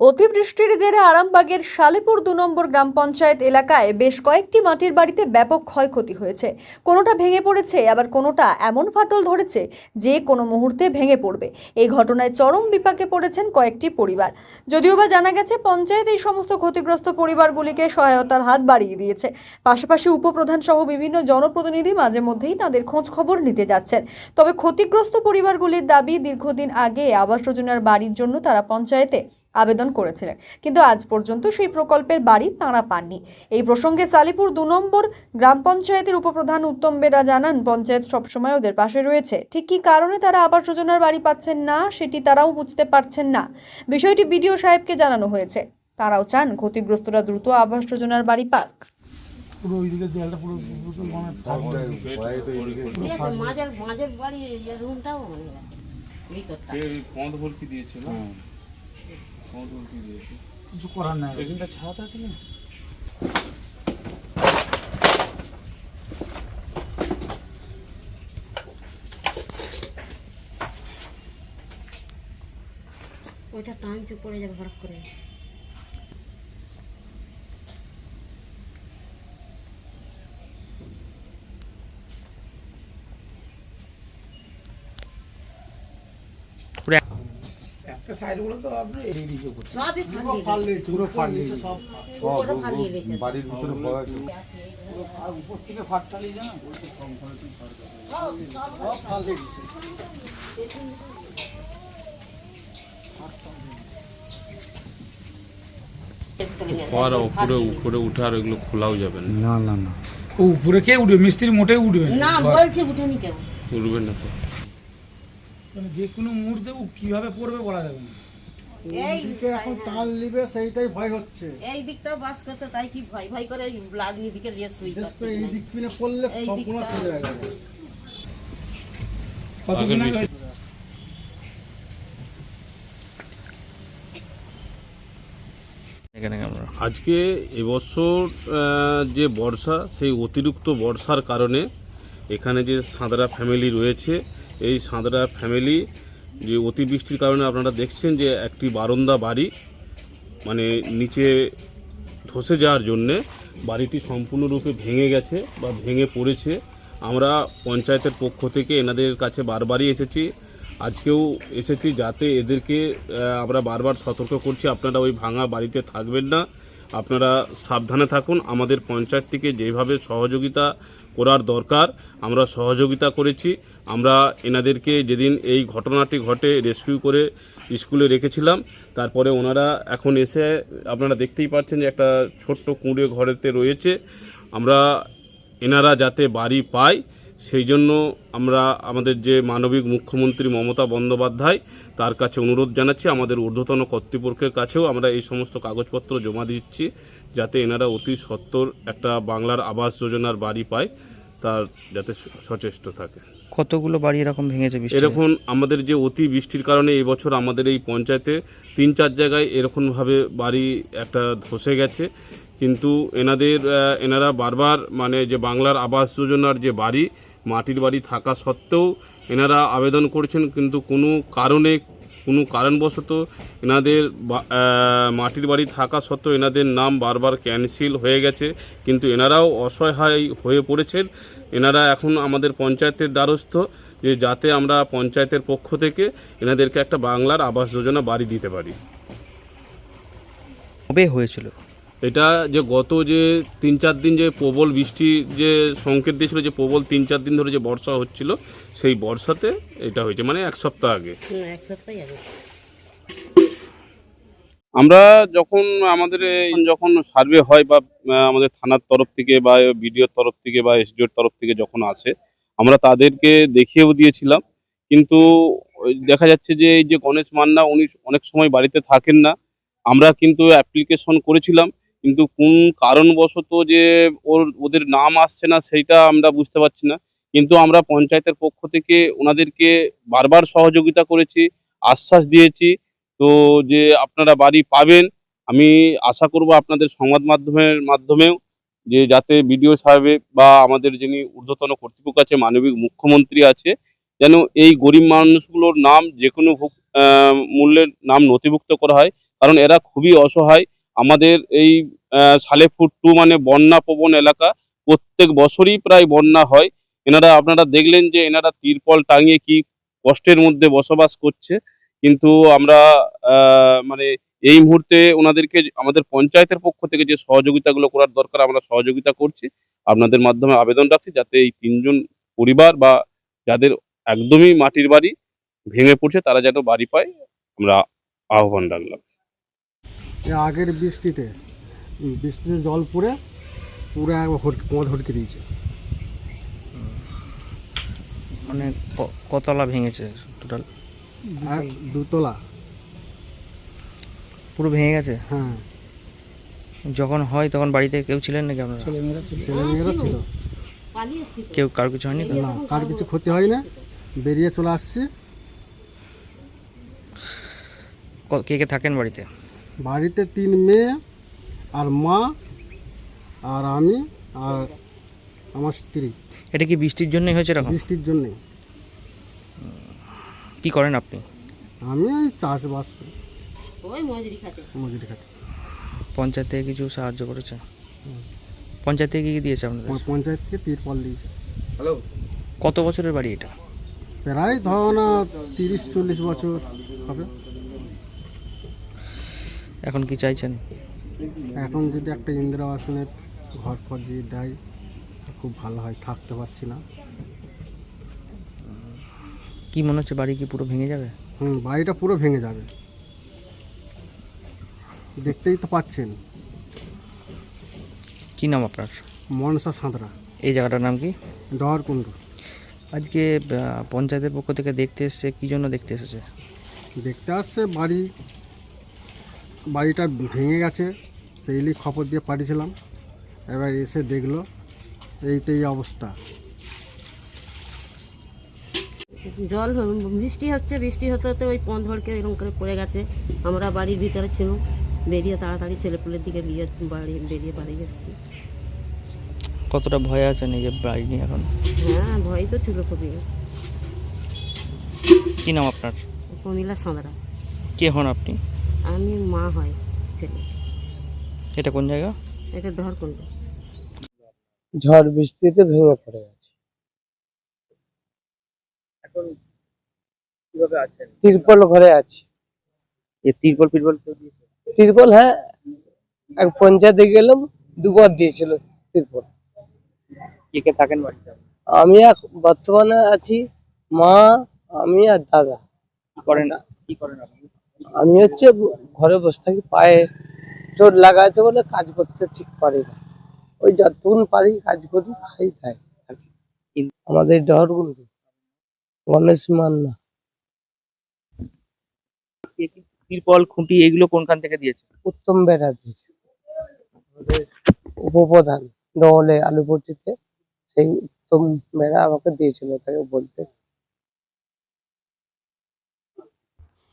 অতিবৃষ্টির জেরে আরামবাগের শালেপুর দু নম্বর গ্রাম পঞ্চায়েত এলাকায় বেশ কয়েকটি মাটির বাড়িতে ব্যাপক ক্ষয়ক্ষতি হয়েছে। কোনোটা ভেঙে পড়েছে, আবার কোনোটা এমন ফাটল ধরেছে যে কোনো মুহূর্তে ভেঙে পড়বে। এই ঘটনায় চরম বিপাকে পড়েছেন কয়েকটি পরিবার। যদিও বা জানা গেছে, পঞ্চায়েত এই সমস্ত ক্ষতিগ্রস্ত পরিবারগুলিকে সহায়তার হাত বাড়িয়ে দিয়েছে। পাশাপাশি উপপ্রধান সহ বিভিন্ন জনপ্রতিনিধি মাঝে মধ্যেই তাদের খোঁজ খবর নিতে যাচ্ছেন। তবে ক্ষতিগ্রস্ত পরিবারগুলির দাবি, দীর্ঘদিন আগে আবাস যোজনার বাড়ির জন্য তারা পঞ্চায়েতে আবেদন করেছিলেন। কিন্তু আজ পর্যন্ত সেই প্রকল্পের বাড়ি তাঁরা পাননি। এই প্রসঙ্গে সালিপুর দু নম্বর গ্রাম পঞ্চায়েতের উপপ্রধান উত্তম বেরা জানান পঞ্চায়েত সবসময় ওদের পাশে রয়েছে। ঠিক কী কারণে তারা আবাস যোজনার বাড়ি পাচ্ছেন না সেটি তারাও বুঝতে পারছেন না। বিষয়টি বিডিও সাহেবকে জানানো হয়েছে। তারাও চান ক্ষতিগ্রস্তরা দ্রুত আবাস যোজনার বাড়ি পাক। পুরো ওইদিকে পুরো মাঝের মাঝের বাড়ি রুমটাও ভিতরটা ভর্তি দিয়েছে কিছু করার নাই। এখানটা ছাদ আছে না? ওইটা টানচু পড়ে যাবে হঠাৎ করে। একটা সাইড তো দিকে করছে সবই ফালিয়ে পুরো ফাটিয়ে সব ফালিয়ে রেখেছে বাড়ির ভিতরে ভয় আর উপর থেকে সব ফালিয়ে উপরে এগুলো খোলাও যাবে না। না না উপরে কে উঠবে? মিস্ত্রি মোটেই উঠবে না। না বলছে উঠেনি কেউ। উঠবে না তো। মানে যে কোনো মুহূর্তে ও কীভাবে পড়বে বলা যাবে না। এই দিকে এখন টাল নিবে সেইটাই ভয় হচ্ছে। এই দিকটাও বাস করতে তাই কি ভয় ভয় করে দিকে নিয়ে শুই বিশেষ করে এই দিক পিনে পড়লে এই সম্পূর্ণ দিকটা- যাবে। কতদিন আগে? আগে আজকে এবছর আহ, যে বর্ষা সেই অতিরিক্ত বর্ষার কারণে এখানে যে সাঁতরা ফ্যামিলি রয়েছে এই সাঁতরা ফ্যামিলি যে অতিবৃষ্টির কারণে আপনারা দেখছেন যে একটি বারন্দা বাড়ি মানে নিচে ধসে যাওয়ার জন্যে বাড়িটি সম্পূর্ণরূপে ভেঙে গেছে বা ভেঙে পড়েছে। আমরা পঞ্চায়েতের পক্ষ থেকে এনাদের কাছে বারবারই এসেছি। আজকেও এসেছি যাতে এদেরকে আমরা বারবার সতর্ক করছি। আপনারা ওই ভাঙা বাড়িতে থাকবেন না। আপনারা সাবধানে থাকুন। আমাদের পঞ্চায়েত থেকে যেভাবে সহযোগিতা করার দরকার, আমরা সহযোগিতা করেছি। আমরা এনাদেরকে যেদিন এই ঘটনাটি ঘটে রেস্কিউ করে স্কুলে রেখেছিলাম, তারপরে ওনারা এখন এসে আপনারা দেখতেই পাচ্ছেন যে একটা ছোট্ট কুঁড়ে ঘরেতে রয়েছে। আমরা এনারা যাতে বাড়ি পায় সেই জন্য আমরা আমাদের যে মানবিক মুখ্যমন্ত্রী মমতা বন্দ্যোপাধ্যায় তার কাছে অনুরোধ জানাচ্ছি আমাদের ঊর্ধ্বতন কর্তৃপক্ষের কাছেও আমরা এই সমস্ত কাগজপত্র জমা দিচ্ছি যাতে এনারা অতি সত্বর একটা বাংলার আবাস যোজনার বাড়ি পায় তার যাতে সচেষ্ট থাকে। কতগুলো বাড়ি এরকম ভেঙেছে এরকম আমাদের যে অতি বৃষ্টির কারণে এই বছর আমাদের এই পঞ্চায়েতে তিন চার জায়গায় এরকমভাবে বাড়ি একটা ধসে গেছে কিন্তু এনাদের এনারা বারবার মানে যে বাংলার আবাস যোজনার যে বাড়ি মাটির বাড়ি থাকা সত্ত্বেও এনারা আবেদন করেছেন, কিন্তু কোনো কারণে, কোনো কারণবশত এনাদের মাটির বাড়ি থাকা সত্ত্বেও এনাদের নাম বারবার ক্যান্সেল হয়ে গেছে। কিন্তু এনারাও অসহায় হয়ে পড়েছেন। এনারা এখন আমাদের পঞ্চায়েতের দ্বারস্থ, যে যাতে আমরা পঞ্চায়েতের পক্ষ থেকে এনাদেরকে একটা বাংলার আবাস যোজনা বাড়ি দিতে পারি। কবে হয়েছিল? এটা যে গত যে তিন চার দিন যে প্রবল বৃষ্টি যে সংকেত দিয়েছিল যে প্রবল তিন চার দিন ধরে যে বর্ষা হচ্ছিল সেই বর্ষাতে এটা হয়েছে মানে এক সপ্তাহ আগে। এক সপ্তাহ আগে। আমরা যখন আমাদের যখন সার্ভে হয় বা আমাদের থানার তরফ থেকে বা বিডিওর তরফ থেকে বা এসডিওর তরফ থেকে যখন আসে আমরা তাদেরকে দেখিয়েও দিয়েছিলাম। কিন্তু ওই দেখা যাচ্ছে যে এই যে গণেশ মান্না উনি অনেক সময় বাড়িতে থাকেন না। আমরা কিন্তু অ্যাপ্লিকেশন করেছিলাম। কিন্তু কোন কারণবশত যে ওর, ওদের নাম আসছে না, সেইটা আমরা বুঝতে পারছি না। কিন্তু আমরা পঞ্চায়েতের পক্ষ থেকে ওনাদেরকে বারবার সহযোগিতা করেছি, আশ্বাস দিয়েছি। তো যে আপনারা বাড়ি পাবেন, আমি আশা করব আপনাদের সংবাদ মাধ্যমের মাধ্যমেও যে যাতে বিডিও সাহেবে বা আমাদের যিনি ঊর্ধ্বতন কর্তৃপক্ষ আছে, মানবিক মুখ্যমন্ত্রী আছে, যেন এই গরিব মানুষগুলোর নাম যে কোনো মূল্যের নাম নথিভুক্ত করা হয়। কারণ এরা খুবই অসহায়। আমাদের এই সালেপুর টু মানে বন্যা প্রবণ এলাকা, প্রত্যেক বছরই প্রায় বন্যা হয়। এনারা, আপনারা দেখলেন যে এনারা তিরপল টাঙিয়ে কি কষ্টের মধ্যে বসবাস করছে। কিন্তু আমরা মানে এই মুহূর্তে ওনাদেরকে, আমাদের পঞ্চায়েতের পক্ষ থেকে যে সহযোগিতাগুলো করার দরকার, আমরা সহযোগিতা করছি। আপনাদের মাধ্যমে আবেদন রাখছি যাতে এই তিনজন পরিবার বা যাদের একদমই মাটির বাড়ি ভেঙে পড়ছে, তারা যেন বাড়ি পায়। আমরা আহ্বান রাখলাম। আগের বৃষ্টিতে বৃষ্টিতে জল পড়ে পুরো একবার হট পথ হটকে দিয়েছে। মানে ক- কতলা ভেঙেছে টোটাল আর দুতলা। পুরো ভেঙে গেছে? হ্যাঁ। যখন হয় তখন বাড়িতে কেউ ছিলেন নাকি আপনারা? ছেলেমেয়েরা ছিল। এসছি কেউ কারও কিছু হয়নি না কার কিছু ক্ষতি হয় না বেরিয়ে চলে আসছি। কে কে থাকেন বাড়িতে? বাড়িতে তিন মেয়ে আর মা আর আমি আর আমার স্ত্রী। এটা কি বৃষ্টির জন্যই হয়েছে এরকম? বৃষ্টির জন্যে কি করেন আপনি? আমি ওই চাষবাস করি। ওই মজুরি খাতে মজুরি খাটি। পঞ্চায়েত থেকে কিছু সাহায্য করেছে পঞ্চায়েত থেকে কি কি দিয়েছে আপনাদের? পঞ্চায়েত থেকে তিরপল দিয়েছে। হ্যালো। কত বছরের বাড়ি এটা? প্রায় ধরো না তিরিশ চল্লিশ বছর হবে। এখন কি চাইছেন? এখন যদি একটা ইন্দিরা আবাসনের ঘর ফর যদি দেয় খুব ভালো হয় থাকতে পারছি না। কি মনে হচ্ছে বাড়ি কি পুরো ভেঙে যাবে? হুম বাড়িটা পুরো ভেঙে যাবে। দেখতেই তো পাচ্ছেন। কি নাম আপনার? মনসা সাঁতরা। এই জায়গাটার নাম কি? ডহরকুণ্ড। আজকে আহ, পঞ্চায়েতের পক্ষ থেকে দেখতে এসেছে কি জন্য দেখতে এসেছে? দেখতে আসছে বাড়ি বাড়িটা ভেঙে গেছে সেইলি খবর দিয়ে পাঠিয়েছিলাম। এবার এসে দেখল এইতেই অবস্থা। জল বৃষ্টি হচ্ছে বৃষ্টি হতে হতে ওই পথ ভরকে এরকম করে পড়ে গেছে। আমরা বাড়ির ভিতরে ছিল বেরিয়ে তাড়াতাড়ি ছেলেপুলের দিকে নিয়ে বাড়ি বেরিয়ে বাড়ি এসেছি। কতটা ভয় আছে নিজের বাড়ি নিয়ে এখন? হ্যাঁ ভয় তো ছিল খুবই। কি নাম আপনার? কমিলা সাঁদরা কে হন আপনি? আমি মা হয় ছেলে। এটা কোন জায়গা? এটা ধর কোন ঝড় বৃষ্টিতে ভেঙে পড়ে গেছে। তিরপল ঘরে আছে। এ তিরপল ফিরপল? তিরপল হ্যাঁ। এক পঞ্চায়েতে গেলাম দুবার দিয়েছিল তিরপল। কে কে থাকেন বাড়িতে? আমি এক বর্তমানে আছি মা আমি আর দাদা। কি করেন? কি করেন আপনি? আমি হচ্ছে ঘরে বসে থাকি পায়ে চোট লাগা আছে বলে কাজ করতে ঠিক পারি না। ওই যতক্ষণ পারি কাজ করি খাই খাই। আমাদের ডহরগুলো গণেশ মান্না। তিরপল খুঁটি এগুলো কোনখান থেকে দিয়েছে? উত্তম বেড়া দিয়েছে। আমাদের উপপ্রধান দলে আলুপট্টিতে সেই উত্তম বেড়া আমাকে দিয়েছিল তাকে বলতে